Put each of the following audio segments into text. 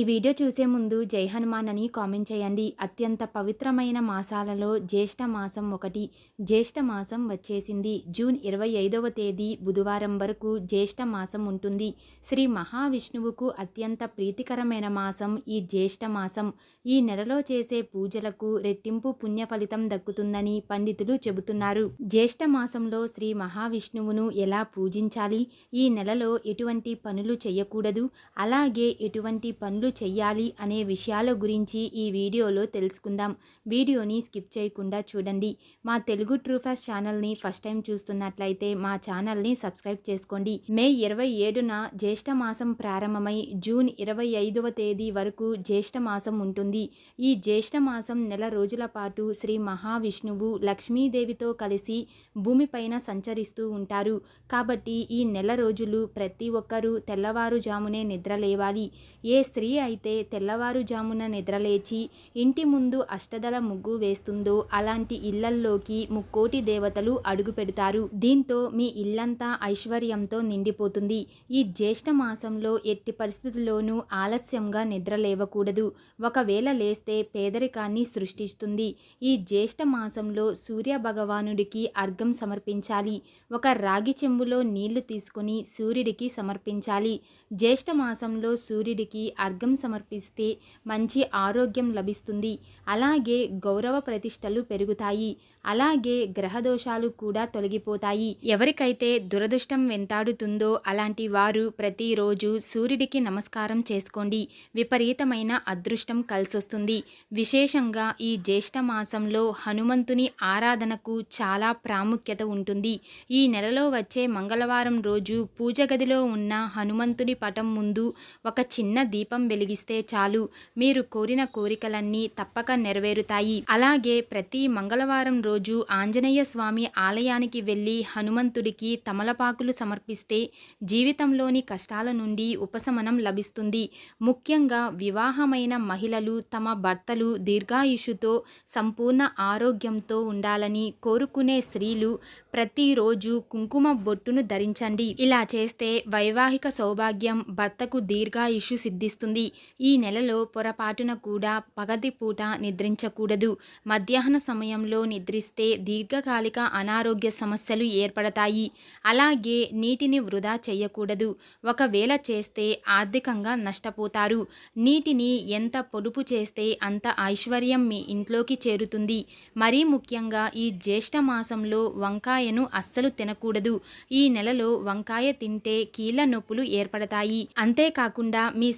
ఈ వీడియో చూసే ముందు జై హనుమాన్ అని కామెంట్ చేయండి. అత్యంత పవిత్రమైన మాసాలలో జ్యేష్ఠ మాసం ఒకటి. జ్యేష్ఠ మాసం వచ్చేసింది. జూన్ ఇరవై ఐదవ తేదీ బుధవారం వరకు జ్యేష్ఠ మాసం ఉంటుంది. శ్రీ మహావిష్ణువుకు అత్యంత ప్రీతికరమైన మాసం ఈ జ్యేష్ఠ మాసం. ఈ నెలలో చేసే పూజలకు రెట్టింపు పుణ్య ఫలితం దక్కుతుందని పండితులు చెబుతున్నారు. జ్యేష్ఠ మాసంలో శ్రీ మహావిష్ణువును ఎలా పూజించాలి? ఈ నెలలో ఎటువంటి పనులు చేయకూడదు. అలాగే ఎటువంటి పనులు చెయ్యాలి అనే విషయాల గురించి ఈ వీడియోలో తెలుసుకుందాం. వీడియోని స్కిప్ చేయకుండా చూడండి. మా తెలుగు ట్రూఫాస్ ఛానల్ని ఫస్ట్ టైం చూస్తున్నట్లయితే మా ఛానల్ని సబ్స్క్రైబ్ చేసుకోండి. మే ఇరవై ఏడున జ్యేష్ఠ మాసం ప్రారంభమై జూన్ ఇరవై ఐదవ తేదీ వరకు జ్యేష్ఠ మాసం ఉంటుంది. ఈ జ్యేష్ఠ మాసం నెల రోజుల పాటు శ్రీ మహావిష్ణువు లక్ష్మీదేవితో కలిసి భూమిపైన సంచరిస్తూ ఉంటారు. కాబట్టి ఈ నెల రోజులు ప్రతి ఒక్కరూ తెల్లవారుజామునే నిద్రలేవాలి ఏ స్త్రీ అయితే తెల్లవారుజామున నిద్రలేచి ఇంటి ముందు అష్టదల ముగ్గు వేస్తుందో అలాంటి ఇళ్ళల్లోకి ముక్కోటి దేవతలు అడుగు పెడతారు. దీంతో మీ ఇల్లంతా ఐశ్వర్యంతో నిండిపోతుంది. ఈ జ్యేష్ఠ మాసంలో ఎట్టి పరిస్థితుల్లోనూ ఆలస్యంగా నిద్ర లేవకూడదు. ఒకవేళ లేస్తే పేదరికాన్ని సృష్టిస్తుంది. ఈ జ్యేష్ఠ మాసంలో సూర్య భగవానుడికి అర్ఘం సమర్పించాలి. ఒక రాగి చెంబులో నీళ్ళు తీసుకుని సూర్యుడికి సమర్పించాలి. జ్యేష్ఠ మాసంలో సూర్యుడికి అర్ఘం సమర్పిస్తే మంచి ఆరోగ్యం లభిస్తుంది. అలాగే గౌరవ ప్రతిష్టలు పెరుగుతాయి. అలాగే గ్రహదోషాలు కూడా తొలగిపోతాయి. ఎవరికైతే దురదృష్టం వెంటాడుతుందో అలాంటి వారు ప్రతిరోజు సూర్యుడికి నమస్కారం చేసుకోండి. విపరీతమైన అదృష్టం కలిసొస్తుంది. విశేషంగా ఈ జ్యేష్ఠ మాసంలో హనుమంతుని ఆరాధనకు చాలా ప్రాముఖ్యత ఉంటుంది. ఈ నెలలో వచ్చే మంగళవారం రోజు పూజ గదిలో ఉన్న హనుమంతుని పటం ముందు ఒక చిన్న దీపం వెలిగిస్తే చాలు. మీరు కోరిన కోరికలన్నీ తప్పక నెరవేరుతాయి. అలాగే ప్రతి మంగళవారం రోజు ఆంజనేయ స్వామి ఆలయానికి వెళ్ళి హనుమంతుడికి తమలపాకులు సమర్పిస్తే జీవితంలోని కష్టాల నుండి ఉపశమనం లభిస్తుంది. ముఖ్యంగా వివాహమైన మహిళలు తమ భర్తలు దీర్ఘాయుషుతో సంపూర్ణ ఆరోగ్యంతో ఉండాలని కోరుకునే స్త్రీలు ప్రతిరోజు కుంకుమ బొట్టును ధరించండి. ఇలా చేస్తే వైవాహిక సౌభాగ్యం భర్తకు దీర్ఘాయుషు సిద్ధిస్తుంది. ఈ నెలలో పొరపాటున కూడా పగటి పూట నిద్రించకూడదు. మధ్యాహ్న సమయంలో నిద్రిస్తే దీర్ఘకాలిక అనారోగ్య సమస్యలు ఏర్పడతాయి. అలాగే నీటిని వృధా చేయకూడదు. ఒకవేళ చేస్తే ఆర్థికంగా నష్టపోతారు. నీటిని ఎంత పొదుపు చేస్తే అంత ఐశ్వర్యం మీ ఇంట్లోకి చేరుతుంది. మరీ ముఖ్యంగా ఈ జ్యేష్ఠ మాసంలో వంకాయను అస్సలు తినకూడదు. ఈ నెలలో వంకాయ తింటే కీళ్ళ నొప్పులు ఏర్పడతాయి. అంతేకాకుండా మీ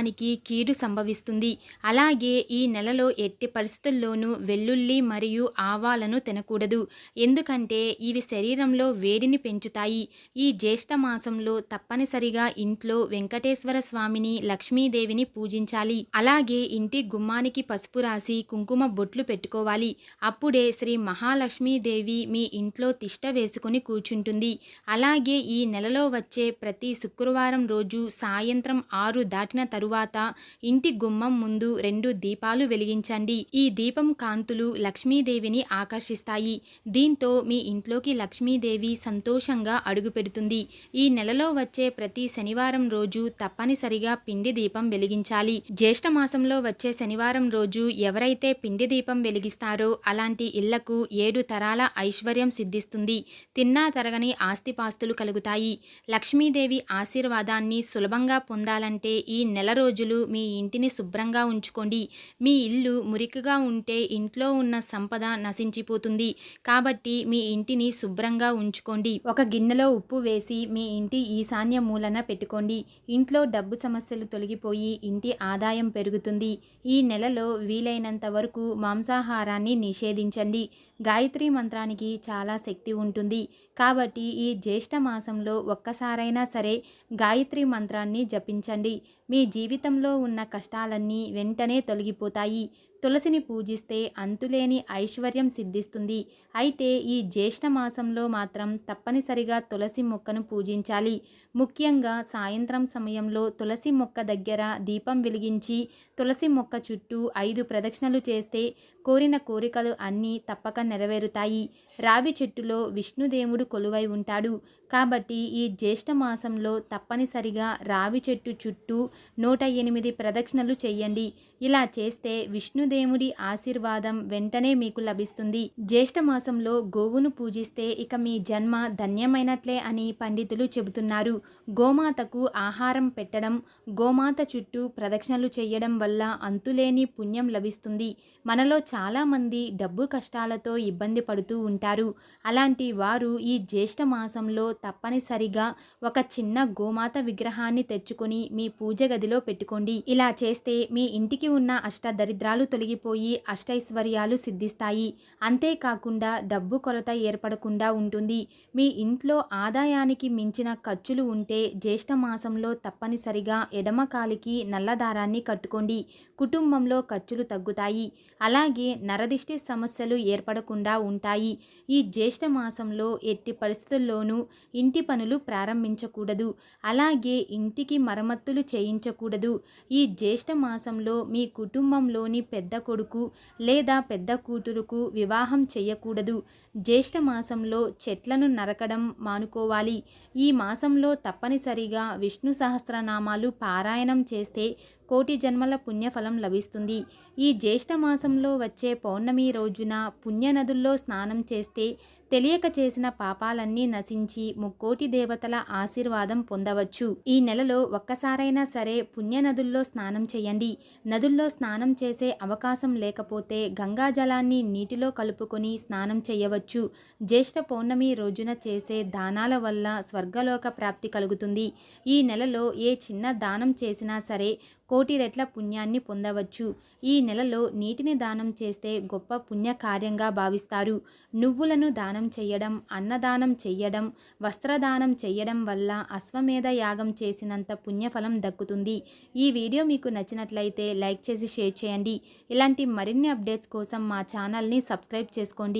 శరీరానికి కీడు సంభవిస్తుంది. అలాగే ఈ నెలలో ఎట్టి పరిస్థితుల్లోనూ వెల్లుల్లి మరియు ఆవాలను తినకూడదు. ఎందుకంటే ఇవి శరీరంలో వేడిని పెంచుతాయి. ఈ జ్యేష్ఠ మాసంలో తప్పనిసరిగా ఇంట్లో వెంకటేశ్వర స్వామిని లక్ష్మీదేవిని పూజించాలి. అలాగే ఇంటి గుమ్మానికి పసుపు రాసి కుంకుమ బొట్లు పెట్టుకోవాలి. అప్పుడే శ్రీ మహాలక్ష్మీదేవి మీ ఇంట్లో తిష్ట వేసుకుని కూర్చుంటుంది. అలాగే ఈ నెలలో వచ్చే ప్రతి శుక్రవారం రోజు సాయంత్రం ఆరు దాటిన తరువాత తరువాత ఇంటి గుమ్మం ముందు రెండు దీపాలు వెలిగించండి. ఈ దీపం కాంతులు లక్ష్మీదేవిని ఆకర్షిస్తాయి. దీంతో మీ ఇంట్లోకి లక్ష్మీదేవి సంతోషంగా అడుగుపెడుతుంది ఈ నెలలో వచ్చే ప్రతి శనివారం రోజు తప్పనిసరిగా పిండి దీపం వెలిగించాలి. జ్యేష్ఠ మాసంలో వచ్చే శనివారం రోజు ఎవరైతే పిండి దీపం వెలిగిస్తారో అలాంటి ఇళ్ళకు ఏడు తరాల ఐశ్వర్యం సిద్ధిస్తుంది. తిన్నా తరగని ఆస్తిపాస్తులు కలుగుతాయి. లక్ష్మీదేవి ఆశీర్వాదాన్ని సులభంగా పొందాలంటే ఈ నెల రోజులు మీ ఇంటిని శుభ్రంగా ఉంచుకోండి. మీ ఇల్లు మురికిగా ఉంటే ఇంట్లో ఉన్న సంపద నశించిపోతుంది. కాబట్టి మీ ఇంటిని శుభ్రంగా ఉంచుకోండి. ఒక గిన్నెలో ఉప్పు వేసి మీ ఇంటి ఈశాన్య మూలన పెట్టుకోండి. ఇంట్లో డబ్బు సమస్యలు తొలగిపోయి ఇంటి ఆదాయం పెరుగుతుంది. ఈ నెలలో వీలైనంత వరకు మాంసాహారాన్ని నిషేధించండి. గాయత్రి మంత్రానికి చాలా శక్తి ఉంటుంది. కాబట్టి ఈ జ్యేష్ఠ మాసంలో ఒక్కసారైనా సరే గాయత్రి మంత్రాన్ని జపించండి. మీ జీవితంలో ఉన్న కష్టాలన్నీ వెంటనే తొలగిపోతాయి. తులసిని పూజిస్తే అంతులేని ఐశ్వర్యం సిద్ధిస్తుంది. అయితే ఈ జ్యేష్ఠ మాసంలో మాత్రం తప్పనిసరిగా తులసి మొక్కను పూజించాలి. ముఖ్యంగా సాయంత్రం సమయంలో తులసి మొక్క దగ్గర దీపం వెలిగించి తులసి మొక్క చుట్టూ ఐదు ప్రదక్షిణలు చేస్తే కోరిన కోరికలు అన్నీ తప్పక నెరవేరుతాయి. రావి చెట్టులో విష్ణుదేవుడు కొలువై ఉంటాడు. కాబట్టి ఈ జ్యేష్ఠ మాసంలో తప్పనిసరిగా రావి చెట్టు చుట్టూ నూట ఎనిమిది ప్రదక్షిణలు చేయండి. ఇలా చేస్తే విష్ణు విష్ణుదేవుడి ఆశీర్వాదం వెంటనే మీకు లభిస్తుంది. జ్యేష్ఠ మాసంలో గోవును పూజిస్తే ఇక మీ జన్మ ధన్యమైనట్లే అని పండితులు చెబుతున్నారు. గోమాతకు ఆహారం పెట్టడం గోమాత చుట్టూ ప్రదక్షిణలు చేయడం వల్ల అంతులేని పుణ్యం లభిస్తుంది. మనలో చాలామంది డబ్బు కష్టాలతో ఇబ్బంది పడుతూ ఉంటారు. అలాంటి వారు ఈ జ్యేష్ఠ మాసంలో తప్పనిసరిగా ఒక చిన్న గోమాత విగ్రహాన్ని తెచ్చుకొని మీ పూజ గదిలో పెట్టుకోండి. ఇలా చేస్తే మీ ఇంటికి ఉన్న అష్ట దరిద్రాలు తొలగిపోయి అష్టైశ్వర్యాలు సిద్ధిస్తాయి. అంతేకాకుండా డబ్బు కొరత ఏర్పడకుండా ఉంటుంది. మీ ఇంట్లో ఆదాయానికి మించిన ఖర్చులు ఉంటే జ్యేష్ఠ మాసంలో తప్పనిసరిగా ఎడమ కాలికి నల్లదారాన్ని కట్టుకోండి. కుటుంబంలో ఖర్చులు తగ్గుతాయి. అలాగే నరదిష్టి సమస్యలు ఏర్పడకుండా ఉంటాయి. ఈ జ్యేష్ఠ మాసంలో ఎట్టి పరిస్థితుల్లోనూ ఇంటి పనులు ప్రారంభించకూడదు. అలాగే ఇంటికి మరమ్మతులు చేయించకూడదు. ఈ జ్యేష్ఠ మాసంలో మీ కుటుంబంలోని పెద్ద పెద్ద కొడుకు లేదా పెద్ద కూతురుకు వివాహం చేయకూడదు జ్యేష్ఠ మాసంలో చెట్లను నరకడం మానుకోవాలి. ఈ మాసంలో తప్పనిసరిగా విష్ణు సహస్రనామాలు పారాయణం చేస్తే కోటి జన్మల పుణ్యఫలం లభిస్తుంది. ఈ జ్యేష్ఠ మాసంలో వచ్చే పౌర్ణమి రోజున పుణ్యనదుల్లో స్నానం చేస్తే తెలియక చేసిన పాపాలన్నీ నశించి ముక్కోటి దేవతల ఆశీర్వాదం పొందవచ్చు. ఈ నెలలో ఒక్కసారైనా సరే పుణ్యనదుల్లో స్నానం చేయండి. నదుల్లో స్నానం చేసే అవకాశం లేకపోతే గంగా జలాన్ని నీటిలో కలుపుకొని స్నానం చేయవచ్చు. జ్యేష్ఠ పౌర్ణమి రోజున చేసే దానాల వల్ల స్వర్గలోక ప్రాప్తి కలుగుతుంది. ఈ నెలలో ఏ చిన్న దానం చేసినా సరే కోటి రెట్ల పుణ్యాన్ని పొందవచ్చు. ఈ నెలలో నీటిని దానం చేస్తే గొప్ప పుణ్యకార్యంగా భావిస్తారు. నువ్వులను దానం చేయడం అన్నదానం చెయ్యడం వస్త్రదానం చెయ్యడం వల్ల అశ్వమేధ యాగం చేసినంత పుణ్యఫలం దక్కుతుంది. ఈ వీడియో మీకు నచ్చినట్లయితే లైక్ చేసి షేర్ చేయండి. ఇలాంటి మరిన్ని అప్డేట్స్ కోసం మా ఛానల్ని సబ్స్క్రైబ్ చేసుకోండి.